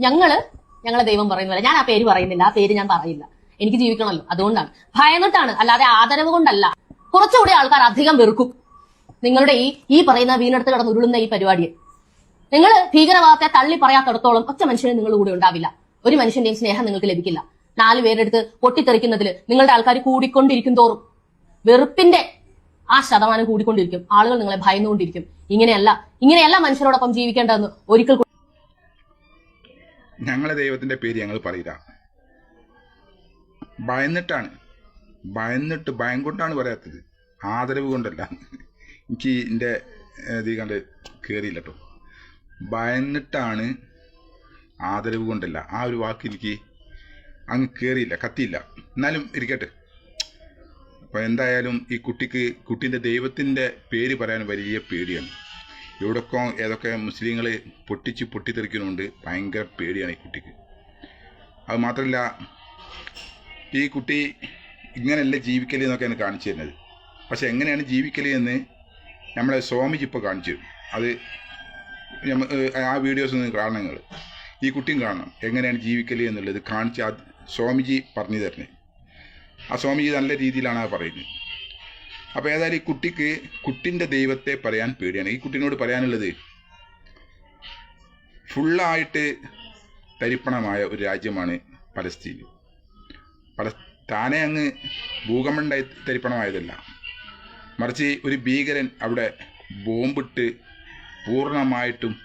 ഞങ്ങൾ ഞങ്ങളെ ദൈവം പറയുന്നില്ല ഞാൻ ആ പേര് പറയുന്നില്ല. ആ പേര് ഞാൻ പറയില്ല. എനിക്ക് ജീവിക്കണമല്ലോ. അതുകൊണ്ടാണ്. ഭയന്നിട്ടാണ്. അല്ലാതെ ആദരവ് കൊണ്ടല്ല. കുറച്ചുകൂടി ആൾക്കാർ അധികം വെറുക്കും. നിങ്ങളുടെ ഈ ഈ പറയുന്ന വീണെടുത്ത് കിടന്ന് ഉരുളുന്ന ഈ പരിപാടിയെ. നിങ്ങൾ ഭീകരവാദത്തെ തള്ളി പറയാത്തടത്തോളം ഒറ്റ മനുഷ്യന് നിങ്ങൾ കൂടെ ഉണ്ടാവില്ല. ഒരു മനുഷ്യന്റെയും സ്നേഹം നിങ്ങൾക്ക് ലഭിക്കില്ല. നാല് പേരെടുത്ത് പൊട്ടിത്തെറിക്കുന്നതിൽ നിങ്ങളുടെ ആൾക്കാർ കൂടിക്കൊണ്ടിരിക്കും തോറും. വെറുപ്പിന്റെ ആ ശതമാനം കൂടിക്കൊണ്ടിരിക്കും. ആളുകൾ നിങ്ങളെ ഭയന്നുകൊണ്ടിരിക്കും. ഇങ്ങനെയല്ല ഇങ്ങനെയല്ല മനുഷ്യരോടൊപ്പം ജീവിക്കേണ്ടതെന്ന് ഒരിക്കൽ ഞങ്ങളെ ദൈവത്തിന്റെ പേര് ഞങ്ങൾ പറയില്ല. ഭയന്നിട്ടാണ്. ഭയന്നിട്ട് ഭയം കൊണ്ടാണ് പറയാത്തത്. ആദരവ് കൊണ്ടല്ല. എനിക്ക് എന്റെ ഇത് കയറിയില്ല കേട്ടോ ഭയന്നിട്ടാണ് ആദരവ് കൊണ്ടല്ല. ആ ഒരു വാക്ക് എനിക്ക് അങ്ങ് കയറിയില്ല കത്തിയില്ല. എന്നാലും ഇരിക്കട്ടെ. അപ്പോൾ എന്തായാലും ഈ കുട്ടിക്ക് കുട്ടീന്റെ ദൈവത്തിന്റെ പേര് പറയാൻ വലിയ പേടിയാണ്. ഇവിടൊക്കെ ഏതൊക്കെ മുസ്ലിങ്ങൾ പൊട്ടിച്ച് പൊട്ടിത്തെറിക്കുന്നുണ്ട് ഭയങ്കര പേടിയാണ് ഈ കുട്ടിക്ക്. അത് മാത്രമല്ല ഈ കുട്ടി ഇങ്ങനെയല്ല ജീവിക്കൽ എന്നൊക്കെയാണ് കാണിച്ചു തരുന്നത്. പക്ഷെ എങ്ങനെയാണ് ജീവിക്കൽ എന്ന് നമ്മളെ സ്വാമിജി ഇപ്പോൾ കാണിച്ചു തരും. അത് ആ വീഡിയോസ് ഒന്ന് കാണണം നിങ്ങൾ ഈ കുട്ടിയും കാണണം എങ്ങനെയാണ് ജീവിക്കൽ എന്നുള്ളത് കാണിച്ച് ആ സ്വാമിജി പറഞ്ഞു തരുന്നത്. ആ സ്വാമിജി നല്ല രീതിയിലാണ് പറയുന്നത്. അപ്പോൾ ഏതായാലും ഈ കുട്ടിക്ക് കുട്ടിന്റെ ദൈവത്തെ പറയാൻ പേടിയാണ്. ഈ കുട്ടിനോട് പറയാനുള്ളത് ഫുള്ളായിട്ട് തരിപ്പണമായ ഒരു രാജ്യമാണ് പലസ്തീൻ. പല താനെ അങ്ങ് ഭൂകമ്പണ്ടായി തരിപ്പണമായതല്ല. മറിച്ച് ഒരു ഭീകരൻ അവിടെ ബോംബിട്ട് പൂർണമായിട്ടും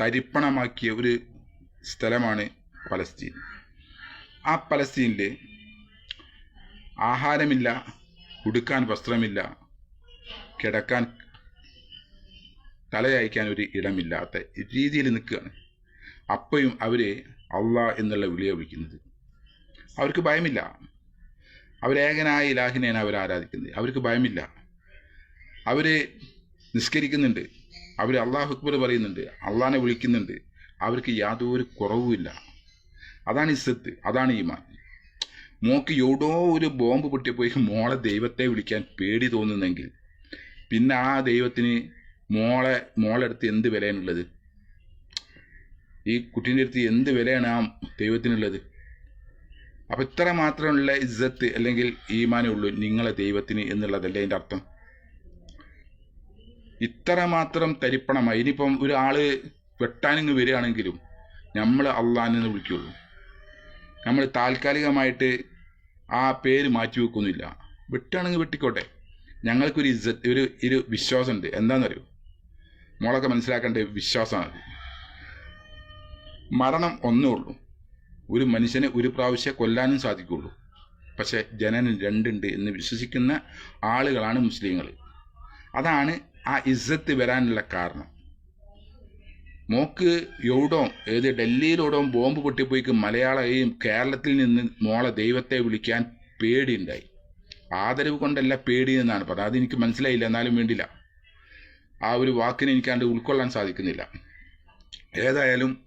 തരിപ്പണമാക്കിയ ഒരു സ്ഥലമാണ് പലസ്തീൻ. ആ പലസ്തീനിൽ ആഹാരമില്ല ഉടുക്കാൻ വസ്ത്രമില്ല. കിടക്കാൻ തലയയക്കാൻ ഒരു ഇടമില്ലാത്ത രീതിയിൽ നിൽക്കുകയാണ്. അപ്പയും അവരെ അള്ളാ എന്നുള്ള വിളിയെ വിളിക്കുന്നത്. അവർക്ക് ഭയമില്ല. അവരേകനായ ഇലാഹിനെയാണ് അവർ ആരാധിക്കുന്നത്. അവർക്ക് ഭയമില്ല. അവർ നിസ്കരിക്കുന്നുണ്ട്. അവർ അള്ളാഹു അക്ബർ പറയുന്നുണ്ട്. അള്ളാഹിനെ വിളിക്കുന്നുണ്ട്. അവർക്ക് യാതൊരു കുറവുമില്ല. അതാണ് ഇസ്സത്ത് അതാണ് ഈമാൻ. മോക്ക് എവിടോ ഒരു ബോംബ് പൊട്ടിപ്പോയി. മോളെ ദൈവത്തെ വിളിക്കാൻ പേടി തോന്നുന്നെങ്കിൽ. പിന്നെ ആ ദൈവത്തിന് മോളെ മോളെ അടുത്ത് എന്ത് വിലയാണുള്ളത്? ഈ കുട്ടീന്റെ അടുത്ത് എന്ത് വിലയാണ് ആ ദൈവത്തിനുള്ളത്? അപ്പം ഇത്ര മാത്രമുള്ള ഇജ്ജത്ത് അല്ലെങ്കിൽ ഈമാനേ ഉള്ളൂ നിങ്ങളെ ദൈവത്തിന് എന്നുള്ളതല്ലേ അതിന്റെ അർത്ഥം. ഇത്ര മാത്രം തരിപ്പണമായി. ഇനിയിപ്പം ഒരാൾ വെട്ടാനിങ്ങ് വരികയാണെങ്കിലും നമ്മൾ അള്ളാഹിനെ വിളിക്കുള്ളൂ. നമ്മൾ താൽക്കാലികമായിട്ട് ആ പേര് മാറ്റി വെക്കുന്നില്ല വെട്ടുകയാണെങ്കിൽ വെട്ടിക്കോട്ടെ. ഞങ്ങൾക്കൊരു ഇജ്ജത്ത് ഒരു ഒരു വിശ്വാസമുണ്ട്. എന്താണെന്നറിയോ? മോളൊക്കെ മനസ്സിലാക്കേണ്ട വിശ്വാസമാണ് മരണം ഒന്നേ ഉള്ളൂ. ഒരു മനുഷ്യനെ ഒരു പ്രാവശ്യം കൊല്ലാനും സാധിക്കുള്ളൂ പക്ഷേ ജനനം രണ്ടുണ്ട് എന്ന് വിശ്വസിക്കുന്ന ആളുകളാണ് മുസ്ലിങ്ങൾ. അതാണ് ആ ഇസ്സത്ത് വരാനുള്ള കാരണം. മോക്ക് എവിടോ ഏത് ഡൽഹിയിലോടോ ബോംബ് പൊട്ടിപ്പോയിക്ക് മലയാളയും കേരളത്തിൽ നിന്ന് മോളെ ദൈവത്തെ വിളിക്കാൻ പേടിയുണ്ടായി. ആദരവ് കൊണ്ടല്ല പേടി എന്നാണ് പറഞ്ഞത്. അതെനിക്ക് മനസ്സിലായില്ല എന്നാലും വേണ്ടില്ല. ആ ഒരു വാക്കിനെ എനിക്ക് അണ്ട് ഉൾക്കൊള്ളാൻ സാധിക്കുന്നില്ല. ഏതായാലും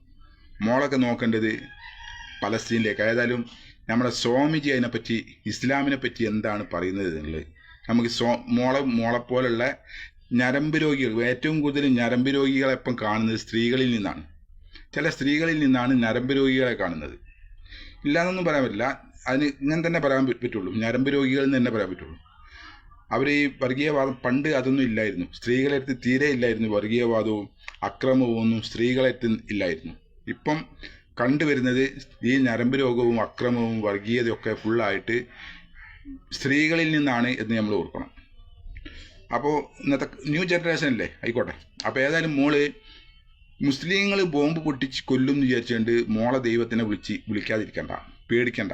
മോളൊക്കെ നോക്കേണ്ടത് പലസ്തീനിലേക്ക്. ഏതായാലും നമ്മുടെ സ്വാമിജി അതിനെപ്പറ്റി ഇസ്ലാമിനെ പറ്റി എന്താണ് പറയുന്നത് എന്നുള്ളത്? നമുക്ക് സ്വ മോളെ മോളെപ്പോലുള്ള ഞരമ്പ് രോഗികൾ ഏറ്റവും കൂടുതൽ ഞരമ്പ് രോഗികളെ ഇപ്പം കാണുന്നത് സ്ത്രീകളിൽ നിന്നാണ്. ചില സ്ത്രീകളിൽ നിന്നാണ് ഞരമ്പ് രോഗികളെ കാണുന്നത്. ഇല്ലാന്നൊന്നും പറയാൻ പറ്റില്ല. അതിന് ഇങ്ങനെ തന്നെ പറയാൻ പറ്റ- പറ്റുള്ളൂ. ഞരമ്പ് രോഗികൾ എന്ന് തന്നെ പറയാൻ പറ്റുള്ളൂ. അവർ ഈ വർഗീയവാദം പണ്ട് അതൊന്നും ഇല്ലായിരുന്നു. സ്ത്രീകളെ അടുത്ത് തീരെ ഇല്ലായിരുന്നു. വർഗീയവാദവും അക്രമവും ഒന്നും സ്ത്രീകളെ അടുത്ത് ഇല്ലായിരുന്നു. ഇപ്പം കണ്ടുവരുന്നത് ഈ ഞരമ്പ് രോഗവും അക്രമവും വർഗീയതയൊക്കെ ഫുള്ളായിട്ട് സ്ത്രീകളിൽ നിന്നാണ് എന്ന് നമ്മൾ ഓർക്കണം. അപ്പോൾ ഇന്നത്തെ ന്യൂ ജനറേഷൻ അല്ലേ ആയിക്കോട്ടെ. അപ്പോൾ ഏതായാലും മോൾ മുസ്ലിങ്ങൾ ബോംബ് പൊട്ടിച്ച് കൊല്ലും എന്ന് വിചാരിച്ചുകൊണ്ട് മോളെ ദൈവത്തിനെ വിളിച്ച് വിളിക്കാതിരിക്കണ്ട. പേടിക്കണ്ട.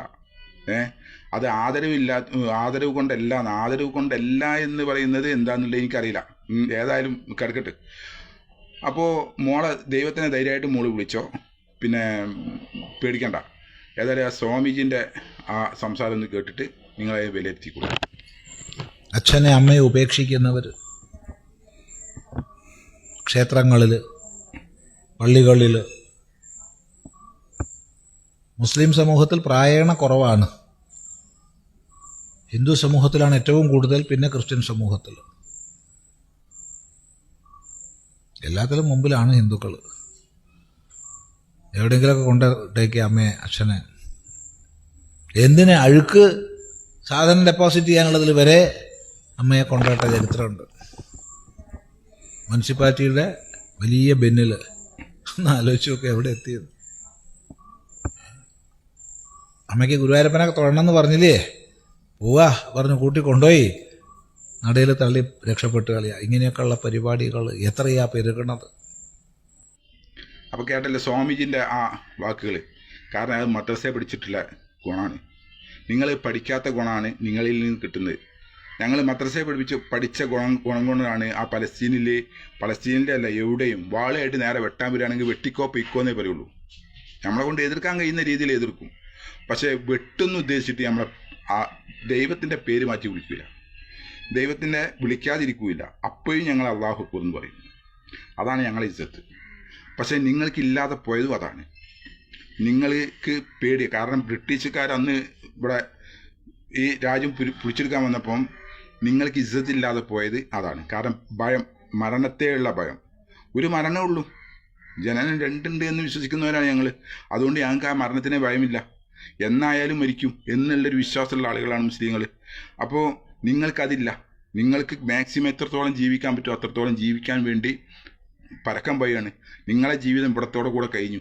ഏ? അത് ആദരവില്ല ആദരവ് കൊണ്ടല്ല ആദരവ് കൊണ്ടല്ല എന്ന് പറയുന്നത് എന്താണെന്നുള്ളത് എനിക്കറിയില്ല. ഏതായാലും കിടക്കട്ടെ അപ്പോൾ മോളെ ദൈവത്തിനെ ധൈര്യമായിട്ട് മോൾ വിളിച്ചോ. പിന്നെ പേടിക്കണ്ട. ഏതായാലും ആ സ്വാമിജിന്റെ ആ സംസാരം ഒന്ന് കേട്ടിട്ട് നിങ്ങളെ വിലയിരുത്തിക്കൊള്ളു. അച്ഛനെ അമ്മയെ ഉപേക്ഷിക്കുന്നവർ. ക്ഷേത്രങ്ങളിൽ പള്ളികളിൽ. മുസ്ലിം സമൂഹത്തിൽ പ്രായണ കുറവാണ്. ഹിന്ദു സമൂഹത്തിലാണ് ഏറ്റവും കൂടുതൽ പിന്നെ ക്രിസ്ത്യൻ സമൂഹത്തിൽ. എല്ലാത്തിലും മുമ്പിലാണ് ഹിന്ദുക്കൾ. എവിടെയെങ്കിലുമൊക്കെ കൊണ്ടിട്ടേക്ക് അമ്മയെ അച്ഛനെ. എന്തിനെ അഴുക്ക് സാധനം ഡെപ്പോസിറ്റ് ചെയ്യാനുള്ളതിൽ വരെ അമ്മയെ കൊണ്ടാട്ട ചരിത്രമുണ്ട്. മുനിസിപ്പാലിറ്റിയുടെ വലിയ ബെന്നിൽ ഒന്ന് ആലോചിച്ച് നോക്കുക എവിടെ എത്തിയത്. അമ്മയ്ക്ക് ഗുരുവായൂരപ്പനൊക്കെ തൊഴണമെന്ന് പറഞ്ഞില്ലേ? പോവാ പറഞ്ഞു കൂട്ടി കൊണ്ടുപോയി. നടയിൽ തള്ളി രക്ഷപ്പെട്ട് കളിയാ. ഇങ്ങനെയൊക്കെയുള്ള പരിപാടികൾ എത്രയാ പെരുകണത്. അപ്പോൾ കേട്ടല്ലേ സ്വാമിജിന്റെ ആ വാക്കുകൾ കാരണം അത് മദ്രസയെ പിടിച്ചിട്ടുള്ള ഗുണമാണ് നിങ്ങൾ പഠിക്കാത്ത ഗുണമാണ് നിങ്ങളിൽ നിന്ന് കിട്ടുന്നത്. ഞങ്ങൾ മദ്രസയെ പഠിപ്പിച്ച് പഠിച്ച ഗുണം ഗുണം കൊണ്ടാണ് ആ പലസ്തീനിലെ അല്ല എവിടെയും വാളയായിട്ട് നേരെ വെട്ടാൻ വരികയാണെങ്കിൽ വെട്ടിക്കോ പിക്കോ എന്നേ പറയുള്ളൂ. നമ്മളെ കൊണ്ട് എതിർക്കാൻ കഴിയുന്ന രീതിയിൽ എതിർക്കും. പക്ഷേ വെട്ടെന്ന് ഉദ്ദേശിച്ചിട്ട് നമ്മളെ ആ ദൈവത്തിന്റെ പേര് മാറ്റി വിളിക്കില്ല ദൈവത്തിന്റെ വിളിക്കാതിരിക്കില്ല അപ്പോഴും ഞങ്ങൾ അള്ളാഹു എന്ന് പറയും. അതാണ് ഞങ്ങളെ ഇജ്ജത്ത്. പക്ഷേ നിങ്ങൾക്കില്ലാതെ പോയതും അതാണ്. നിങ്ങൾക്ക് പേടി കാരണം ബ്രിട്ടീഷുകാർ അന്ന് ഇവിടെ ഈ രാജ്യം പിടിച്ചെടുക്കാൻ വന്നപ്പം നിങ്ങൾക്ക് ഇജ്ജത്തില്ലാതെ പോയത് അതാണ്. കാരണം ഭയം മരണത്തെയുള്ള ഭയം. ഒരു മരണമേ ഉള്ളൂ. ജനനം രണ്ടുണ്ട് എന്ന് വിശ്വസിക്കുന്നവരാണ് ഞങ്ങൾ അതുകൊണ്ട് ഞങ്ങൾക്ക് ആ മരണത്തിന് ഭയമില്ല. എന്നായാലും മരിക്കും എന്നുള്ളൊരു വിശ്വാസമുള്ള ആളുകളാണ് മുസ്ലിങ്ങൾ അപ്പോൾ നിങ്ങൾക്കതില്ല. നിങ്ങൾക്ക് മാക്സിമം എത്രത്തോളം ജീവിക്കാൻ പറ്റുമോ അത്രത്തോളം ജീവിക്കാൻ വേണ്ടി പരക്കം പോയാണ്. നിങ്ങളെ ജീവിതം ഇവിടത്തോടെ കൂടെ കഴിഞ്ഞു.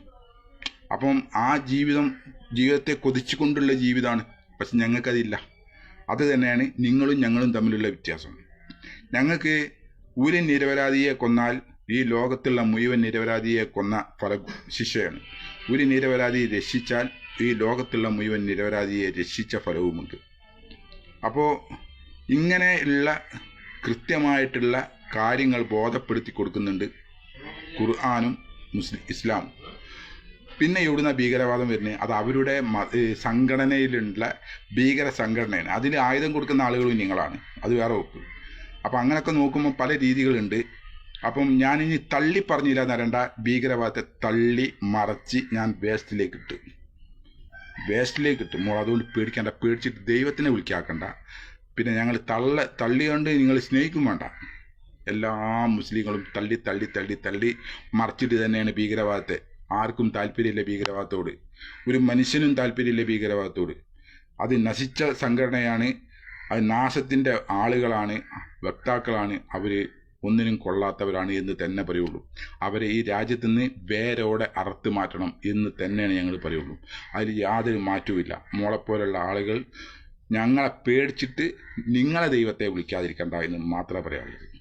അപ്പം ആ ജീവിതം ജീവിതത്തെ കൊതിച്ചുകൊണ്ടുള്ള ജീവിതമാണ് പക്ഷെ ഞങ്ങൾക്കതില്ല. അത് തന്നെയാണ് നിങ്ങളും ഞങ്ങളും തമ്മിലുള്ള വ്യത്യാസം. ഞങ്ങൾക്ക് ഒരു നിരപരാധിയെ കൊന്നാൽ ഈ ലോകത്തുള്ള മുഴുവൻ നിരപരാധിയെ കൊന്ന ഫല ശിക്ഷയാണ്. ഒരു നിരപരാധി രക്ഷിച്ചാൽ ഈ ലോകത്തുള്ള മുഴുവൻ നിരപരാധിയെ രക്ഷിച്ച ഫലവുമുണ്ട്. അപ്പോൾ ഇങ്ങനെയുള്ള കൃത്യമായിട്ടുള്ള കാര്യങ്ങൾ ബോധപ്പെടുത്തി കൊടുക്കുന്നുണ്ട് ഖുർആാനും മുസ്ലിം ഇസ്ലാമും. പിന്നെ എവിടുന്ന ഭീകരവാദം വരുന്നത് അത് അവരുടെ സംഘടനയിലുള്ള ഭീകര സംഘടനയാണ്. അതിന് ആയുധം കൊടുക്കുന്ന ആളുകളും നിങ്ങളാണ്. അത് വേറെ വെക്കും അപ്പം അങ്ങനെയൊക്കെ നോക്കുമ്പോൾ പല രീതികളുണ്ട്. അപ്പം ഞാനിനി തള്ളി പറഞ്ഞില്ല എന്നരണ്ട ഭീകരവാദത്തെ തള്ളി മറച്ച് ഞാൻ വേസ്റ്റിലേക്ക് ഇട്ടു. വേസ്റ്റിലേക്ക് ഇട്ടു. മോൾ അതുകൊണ്ട് പേടിക്കണ്ട. പേടിച്ചിട്ട് ദൈവത്തിനെ വിളിക്കാക്കണ്ട. പിന്നെ ഞങ്ങൾ തള്ള തള്ളിയുണ്ട് നിങ്ങൾ സ്നേഹിക്കും വേണ്ട. എല്ലാ മുസ്ലിങ്ങളും തള്ളി തള്ളി തള്ളി തള്ളി മറച്ചിട്ട് തന്നെയാണ് ഭീകരവാദത്തെ ആർക്കും താല്പര്യമില്ല ഭീകരവാദത്തോട്. ഒരു മനുഷ്യനും താല്പര്യമില്ല ഭീകരവാദത്തോട്. അത് നശിച്ച സംഘടനയാണ് അത് നാശത്തിന്റെ ആളുകളാണ് വക്താക്കളാണ് അവർ ഒന്നിനും കൊള്ളാത്തവരാണ് എന്ന് തന്നെ പറയുള്ളൂ. അവരെ ഈ രാജ്യത്ത് നിന്ന് വേരോടെ അറുത്ത് മാറ്റണം എന്ന് തന്നെയാണ് ഞങ്ങൾ പറയുള്ളൂ. അതിൽ യാതൊരു മാറ്റവുമില്ല മോളെപ്പോലുള്ള ആളുകൾ ഞങ്ങളെ പേടിച്ചിട്ട് നിങ്ങളെ ദൈവത്തെ വിളിക്കാതിരിക്കണ്ട എന്ന് മാത്രമേ പറയാനുള്ളൂ.